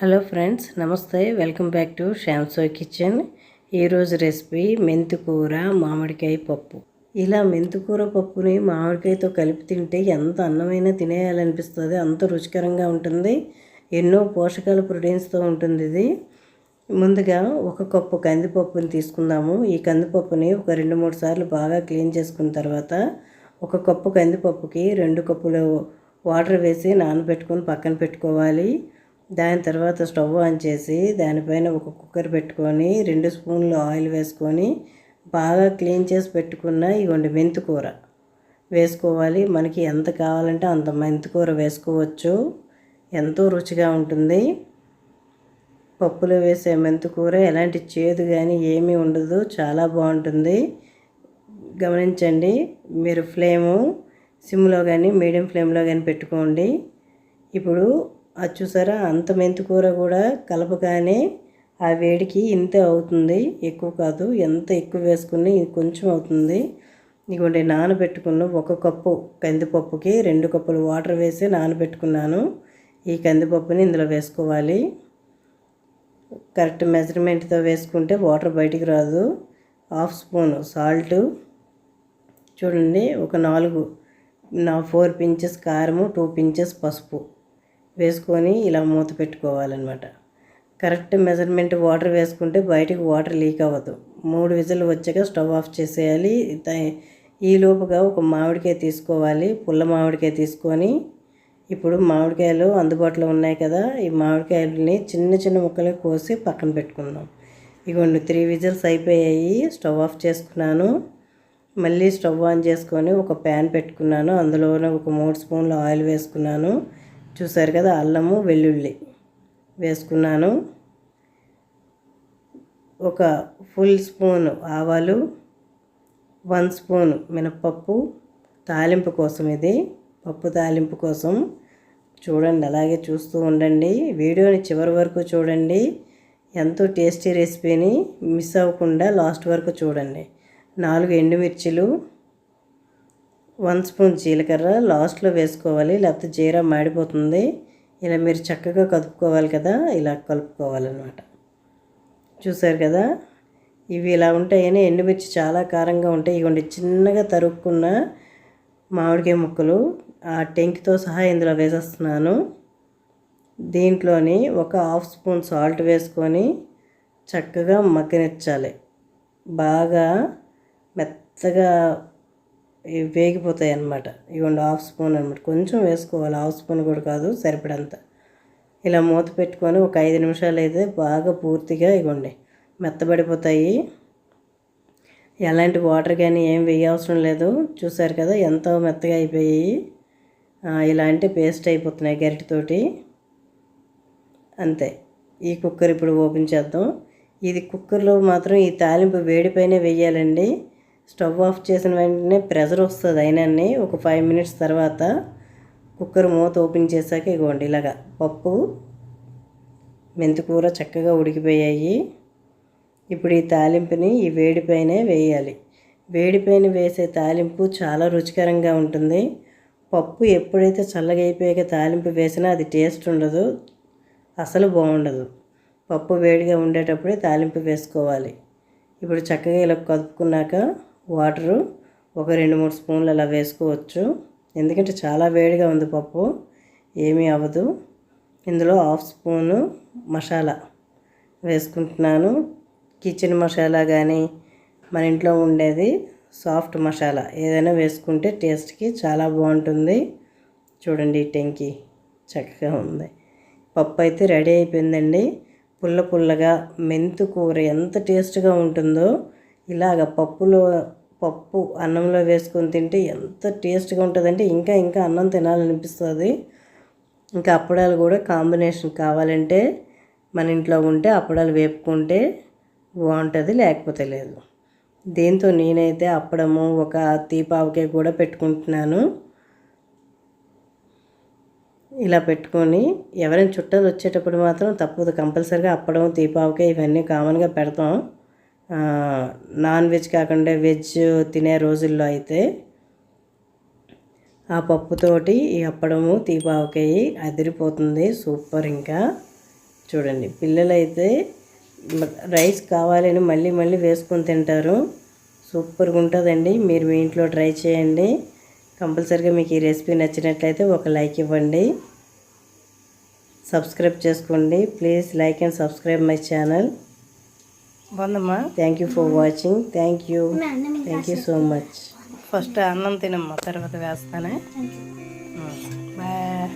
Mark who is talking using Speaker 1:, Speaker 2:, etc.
Speaker 1: Hello friends నమస్తే. Welcome back to Shyamso kitchen. ఈరోజు recipe మెంతికూర మామిడికాయ పప్పు. ఇలా మెంతికూర పప్పుని మామిడికాయతో కలిపి తింటే ఎంత అన్నమైనా తినేయాలనిపిస్తుంది అంత రుచికరంగా ఉంటుంది. ఎన్నో పోషకాల ప్రోటీన్స్తో ఉంటుంది ఇది. ముందుగా ఒక కప్పు కందిపప్పుని తీసుకుందాము. ఈ కందిపప్పుని ఒక రెండు మూడు సార్లు బాగా క్లీన్ చేసుకున్న తర్వాత ఒక కప్పు కందిపప్పుకి రెండు కప్పులు వాటర్ వేసి నానబెట్టుకొని పక్కన పెట్టుకోవాలి. దాని తర్వాత స్టవ్ ఆన్ చేసి దానిపైన ఒక కుక్కర్ పెట్టుకొని రెండు స్పూన్లు ఆయిల్ వేసుకొని బాగా క్లీన్ చేసి పెట్టుకున్న ఇవ్వండి మెంతికూర వేసుకోవాలి. మనకి ఎంత కావాలంటే అంత మెంతికూర వేసుకోవచ్చు. ఎంతో రుచిగా ఉంటుంది. పప్పులో వేసే మెంతికూర ఎలాంటి చేదు కానీ ఏమీ ఉండదు. చాలా బాగుంటుంది. గమనించండి. మీరు ఫ్లేము సిమ్లో కానీ మీడియం ఫ్లేమ్లో కానీ పెట్టుకోండి. ఇప్పుడు అది చూసారా? అంత మెంతికూర కూడా కలపగానే ఆ వేడికి ఇంతే అవుతుంది. ఎక్కువ కాదు ఎంత ఎక్కువ వేసుకుని కొంచెం అవుతుంది. ఇదిగోండి నానబెట్టుకున్న ఒక కప్పు కందిపప్పుకి రెండు కప్పులు వాటర్ వేసి నానబెట్టుకున్నాను. ఈ కందిపప్పుని ఇందులో వేసుకోవాలి. కరెక్ట్ మెజర్మెంట్తో వేసుకుంటే వాటర్ బయటికి రాదు. Half spoon salt. చూడండి ఒక నాలుగు నా ఫోర్ పించెస్ కారము టూ పించెస్ పసుపు. వేసుకొని ఇలా మూత పెట్టుకోవాలన్నమాట. కరెక్ట్ మెజర్మెంట్ వాటర్ వేసుకుంటే బయటకు వాటర్ లీక్ అవ్వదు. మూడు విజులు వచ్చాక స్టవ్ ఆఫ్ చేసేయాలి. ఈ లోపుగా ఒక మామిడికాయ తీసుకోవాలి. పుల్ల మామిడికాయ తీసుకొని ఇప్పుడు మామిడికాయలు అందుబాటులో ఉన్నాయి కదా ఈ మామిడికాయలని చిన్న చిన్న ముక్కలు కోసి పక్కన పెట్టుకుందాం. ఇగోండి త్రీ విజిల్స్ అయిపోయాయి. స్టవ్ ఆఫ్ చేసుకున్నాను. మళ్ళీ స్టవ్ ఆన్ చేసుకొని ఒక ప్యాన్ పెట్టుకున్నాను. అందులోనే ఒక మూడు స్పూన్లు ఆయిల్ వేసుకున్నాను. చూసారు కదా అల్లము వెల్లుల్లి వేసుకున్నాను. ఒక ఫుల్ స్పూన్ ఆవాలు వన్ స్పూన్ మినప్పప్పు తాలింపు కోసం ఇది. పప్పు తాలింపు కోసం చూడండి అలాగే చూస్తూ ఉండండి. వీడియోని చివరి వరకు చూడండి. ఎంతో టేస్టీ రెసిపీని మిస్ అవ్వకుండా లాస్ట్ వరకు చూడండి. నాలుగు ఎండుమిర్చిలు వన్ స్పూన్ జీలకర్ర లాస్ట్లో వేసుకోవాలి లేకపోతే జీరా మాడిపోతుంది. ఇలా మీరు చక్కగా కలుపుకోవాలి కదా ఇలా కలుపుకోవాలన్నమాట. చూసారు కదా? ఇవి ఇలా ఉంటాయని ఎండుమిర్చి చాలా కారంగా ఉంటాయి. ఇవ్వండి చిన్నగా తరుక్కున్న మామిడికాయ ముక్కలు ఆ టెంకితో సహా ఇందులో వేసేస్తున్నాను. దీంట్లోని ఒక హాఫ్ స్పూన్ సాల్ట్ వేసుకొని చక్కగా మగ్గనిచ్చాలి. బాగా మెత్తగా వేగిపోతాయి అన్నమాట. ఇవ్వండి హాఫ్ స్పూన్ అనమాట కొంచెం వేసుకోవాలి. హాఫ్ స్పూన్ కూడా కాదు సరిపడంత. ఇలా మూత పెట్టుకొని ఒక ఐదు నిమిషాలు అయితే బాగా పూర్తిగా ఇవ్వండి. మెత్తబడిపోతాయి. ఎలాంటి వాటర్ కానీ ఏం వేయవసరం లేదు. చూసారు కదా ఎంతో మెత్తగా అయిపోయాయి. ఇలాంటి పేస్ట్ అయిపోతున్నాయి గరిటతోటి అంతే. ఈ కుక్కర్ ఇప్పుడు ఓపెన్ చేద్దాం. ఇది కుక్కర్లో మాత్రం ఈ తాలింపు వేడిపైనే వేయాలండి. స్టవ్ ఆఫ్ చేసిన వెంటనే ప్రెషర్ వస్తుంది అయినాన్ని ఒక ఫైవ్ మినిట్స్ తర్వాత కుక్కర్ మూత ఓపెన్ చేశాక ఇగోండి ఇలాగా పప్పు మెంతికూర చక్కగా ఉడికిపోయాయి. ఇప్పుడు ఈ తాలింపుని ఈ వేడిపైనే వేయాలి. వేడిపైన వేసే తాలింపు చాలా రుచికరంగా ఉంటుంది. పప్పు ఎప్పుడైతే చల్లగా అయిపోయాక తాలింపు వేసినా అది టేస్ట్ ఉండదు అసలు బాగుండదు. పప్పు వేడిగా ఉండేటప్పుడే తాలింపు వేసుకోవాలి. ఇప్పుడు చక్కగా ఇలా కలుపుకున్నాక వాటరు ఒక రెండు మూడు స్పూన్లు అలా వేసుకోవచ్చు. ఎందుకంటే చాలా వేడిగా ఉంది పప్పు. ఏమీ అవ్వదు. ఇందులో హాఫ్ స్పూను మసాలా వేసుకుంటున్నాను. కిచెన్ మసాలా కానీ మన ఇంట్లో ఉండేది సాఫ్ట్ మసాలా ఏదైనా వేసుకుంటే టేస్ట్కి చాలా బాగుంటుంది. చూడండి టెంకి చక్కగా ఉంది. పప్పు అయితే రెడీ అయిపోయిందండి. పుల్ల పుల్లగా మెంతు కూర ఎంత టేస్ట్గా ఉంటుందో ఇలాగ పప్పులో పప్పు అన్నంలో వేసుకొని తింటే ఎంత టేస్ట్గా ఉంటుందంటే ఇంకా ఇంకా అన్నం తినాలనిపిస్తుంది. ఇంకా అప్పడాలు కూడా కాంబినేషన్ కావాలంటే మన ఇంట్లో ఉంటే అప్పడాలు వేపుకుంటే బాగుంటుంది లేకపోతే లేదు. దీంతో నేనైతే అప్పడము ఒక తీపావకాయ కూడా పెట్టుకుంటున్నాను. ఇలా పెట్టుకొని ఎవరైనా చుట్టాలు వచ్చేటప్పుడు మాత్రం తప్పదు కంపల్సరిగా అప్పడం తీపావకాయ ఇవన్నీ కామన్గా పెడతాం. నాన్ వెజ్ కాకుండా వెజ్ తినే రోజుల్లో అయితే ఆ పప్పుతోటి ఈ అప్పడము తీపావకాయ అదిరిపోతుంది. సూపర్ ఇంకా. చూడండి పిల్లలైతే రైస్ కావాలని మళ్ళీ మళ్ళీ వేసుకొని తింటారు. సూపర్గా ఉంటుందండి. మీరు మీ ఇంట్లో ట్రై చేయండి. కంపల్సరిగా మీకు ఈ రెసిపీ నచ్చినట్లయితే ఒక లైక్ ఇవ్వండి. సబ్స్క్రైబ్ చేసుకోండి. Please like and subscribe my channel. బాగుందమ్మా thank you for watching thank you thank you so much first అన్నం తినమ్మా తర్వాత వేస్తానే. బాయ్.